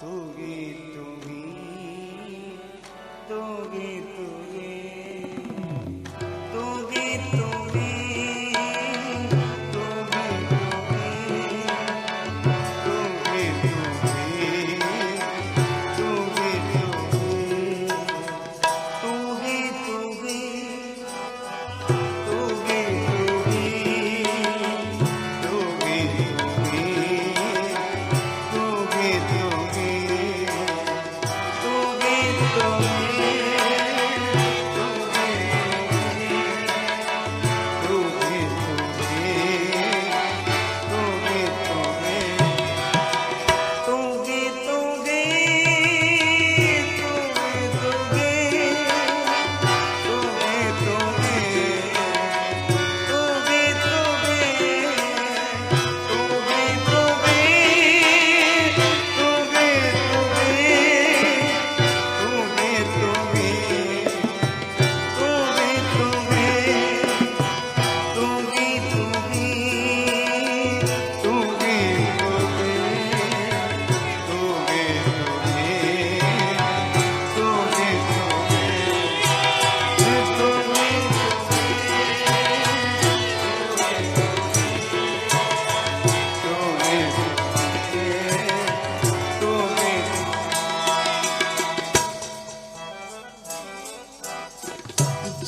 तुगे तुही तुगे तुही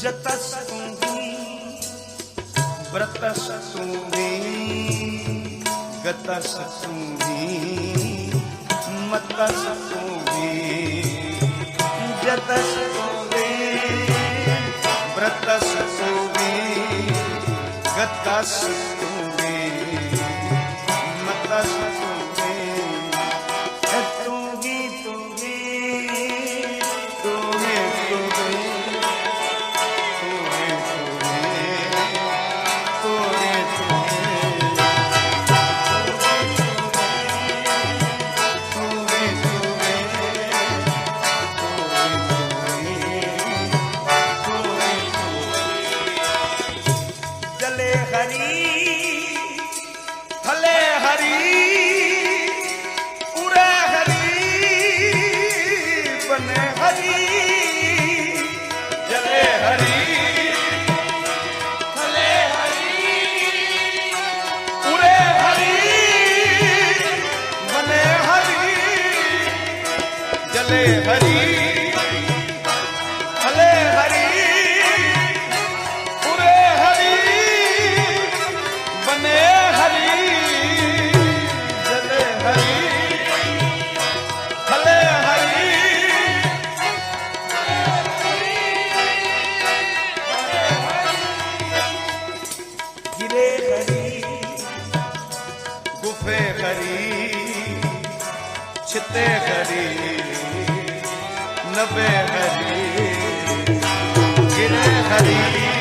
ਜਤਸਤੂ ਵੀ ਵ੍ਰਤਸਤੂ ਵੀ ਗਤਸਤੂ ਵੀ ਮਤਸਤੂ ਵੀ ਜਤਸਤੂ ਵੀ ਵ੍ਰਤਸਤੂ ਵੀ ਗਤਸਤੂ ਖਰੀ ਛਿੱਤੇ ਖਰੀ ਨਵੇ ਖਰੀ ਗਿਰੇ ਖਰੀ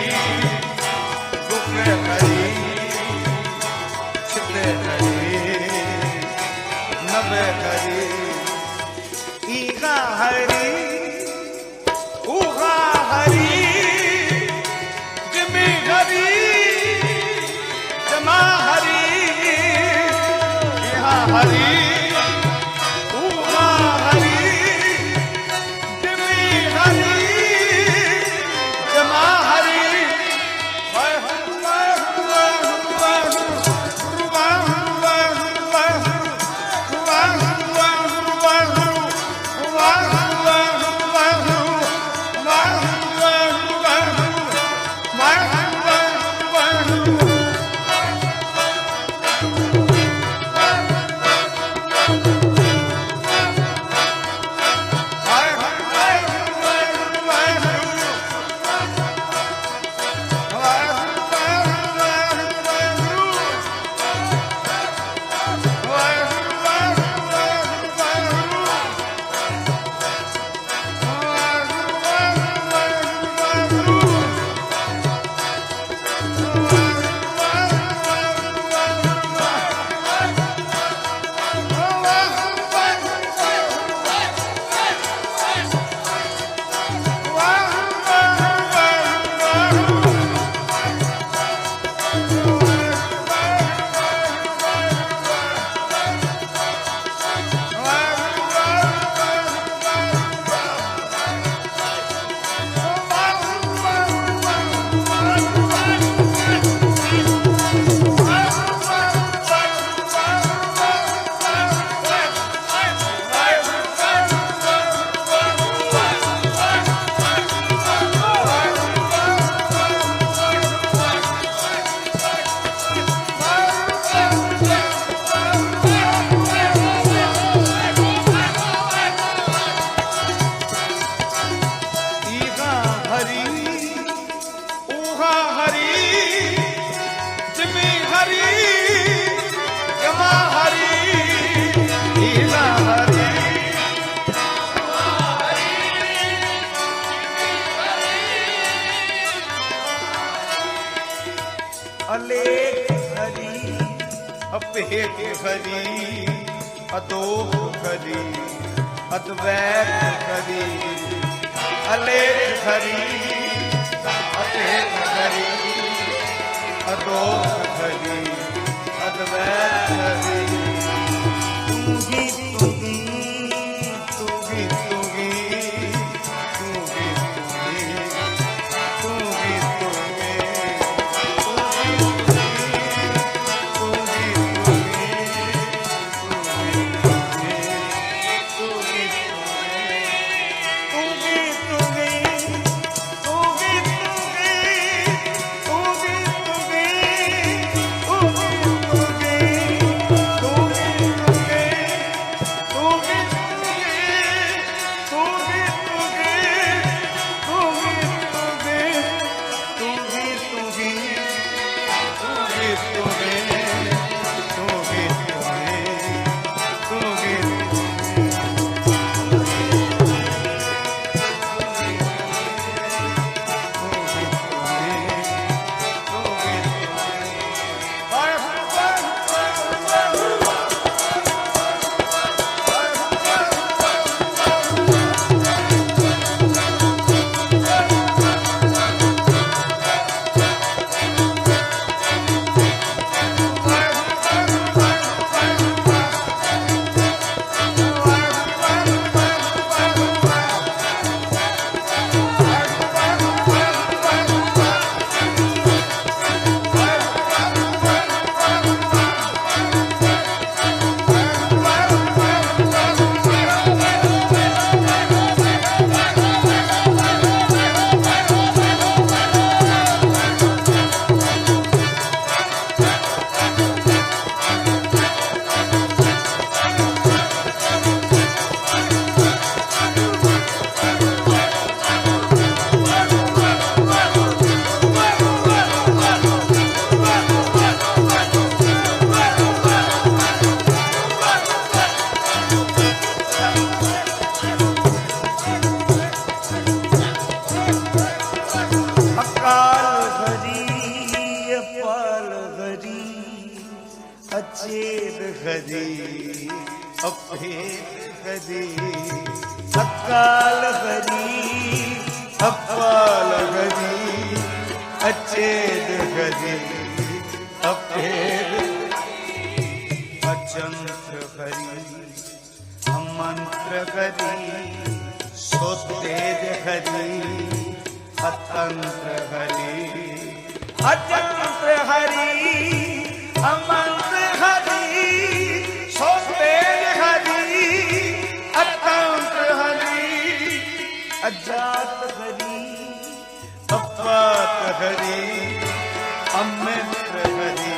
ਖਰੀ ਅਦੋਖ ਖਰੀ ਅਦਵੈਤ ਖਰੀ ਅਲੇਖ ਖਰੀ ਅਤੇਖ ਖਰੀ ਅਦੋਖ ਖਰੀ ਅਦਵੈਤ ਖਰੀ ਤੂੰ ਹੀ اڪال گي هڪال گي اچي گيد اچنتر هري منتر گڏي سوچيد هري هنتر گلي هنتر هري ਹਰੀ ਅੰਮ੍ਰਿਤ ਹਰੀ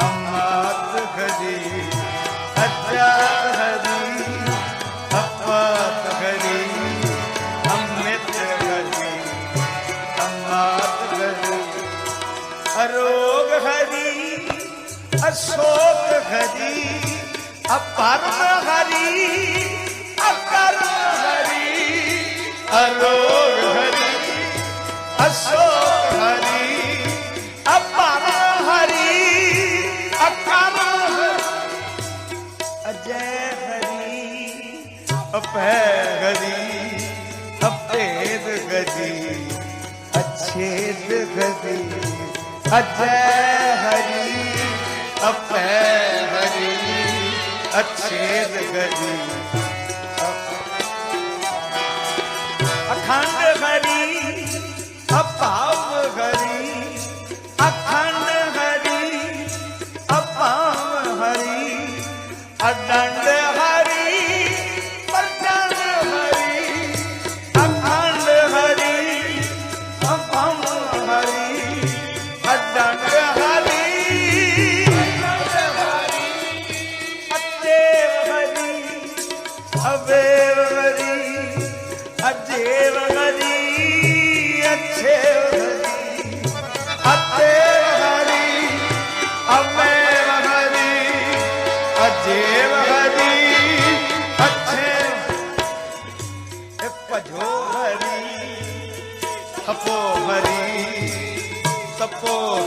ਅਮਾਤ ਹਰੀ ਅਜਾਤ ਹਰੀ, ਅਪਾਤ ਹਰੀ, ਅੰਮ੍ਰਿਤ ਹਰੀ ਅਮਾਤ ਹਰੀ। ਅਰੋਗ ਹਰੀ, ਅਸ਼ੋਕ ਹਰੀ, ਅਪਰਮ ਹਰੀ, ਅਕਰਮ ਹਰੀ। ਅਰੋਗ ਹਰੀ, ਅਸ਼ੋਕ ਅਪੈ ਹਰੀ ਅਪੇਦ ਗਦੀ ਅਛੇਦ ਗਦੀ ਅਜੈ ਹਰੀ ਅਪੈ ਹਰੀ ਅਛੇਦ ਗਦੀ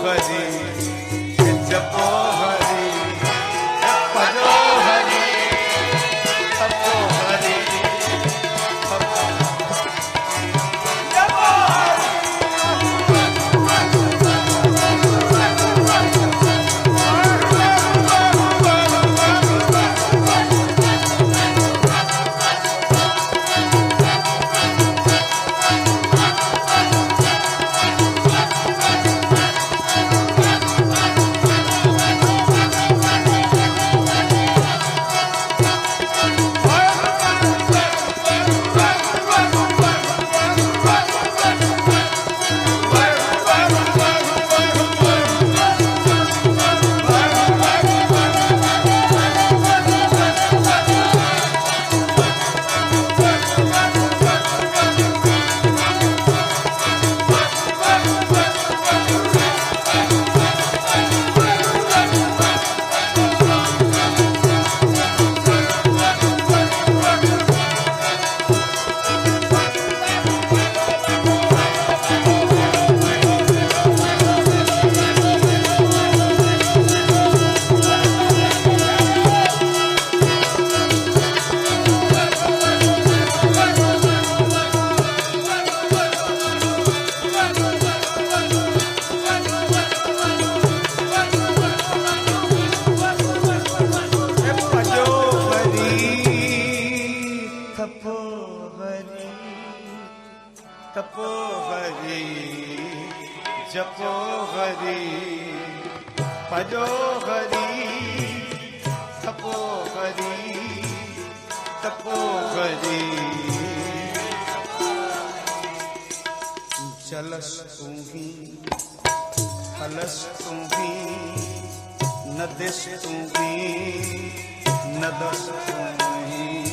Godinho. ਤਪੋ ਹਰੀ ਜਪੋ ਹਰੀ ਭਜੋ ਹਰੀ ਤਪੋ ਹਰੀ ਤਪੋ ਹਰੀ ਜਲਸ ਤੂੰ ਹੀ ਹਲਸ ਤੂੰ ਹੀ ਨਦਿਸ ਤੂੰ ਹੀ ਨਦਸ ਤੂੰ ਹੀ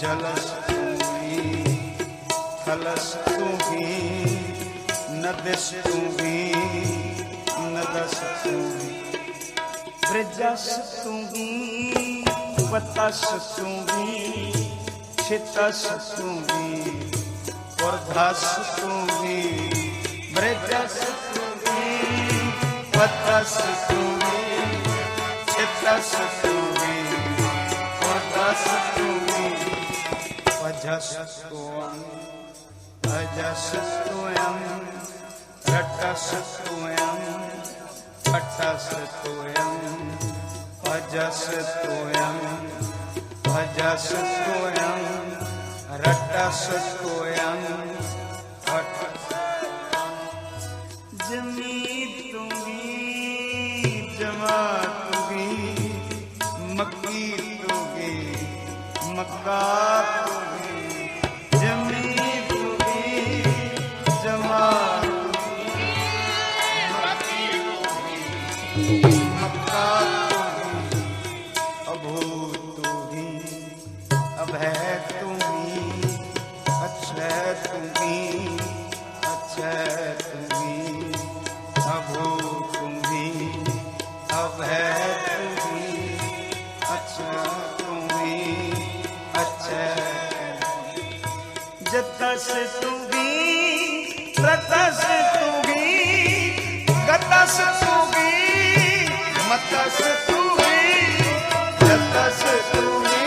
ਜਲਸ ਹਲਸ ਤੂੰ ਹੀ ਨਦਿਸ ਤੂੰ ਹੀ ਨਦਸ ਤੂੰ ਹੀ ਬ੍ਰਜਸ ਤੂੰ ਹੀ ਪਤਸ ਤੂੰ ਹੀ ਛਿਤਸ ਤੂੰ ਹੀ ਵਰਧਸ ਤੂੰ ਹੀ ਬ੍ਰਜਸ ਤੂੰ ਹੀ ਪਤਸ ਤੂੰ ਹੀ ਛਿਤਸ ਤੂੰ ਹੀ ਵਰਧਸ ਤੂੰ ਹੀ ਭਜਸ ਤੂੰ ਭਜਸ ਤੂੰ ਤੁੰਗੀ ਪ੍ਰਤਸ ਤੁੰਗੀ ਗਤਸ ਤੁੰਗੀ ਮਤਸ ਤੁੰਗੀ ਜਤਸ ਤੁੰਗੀ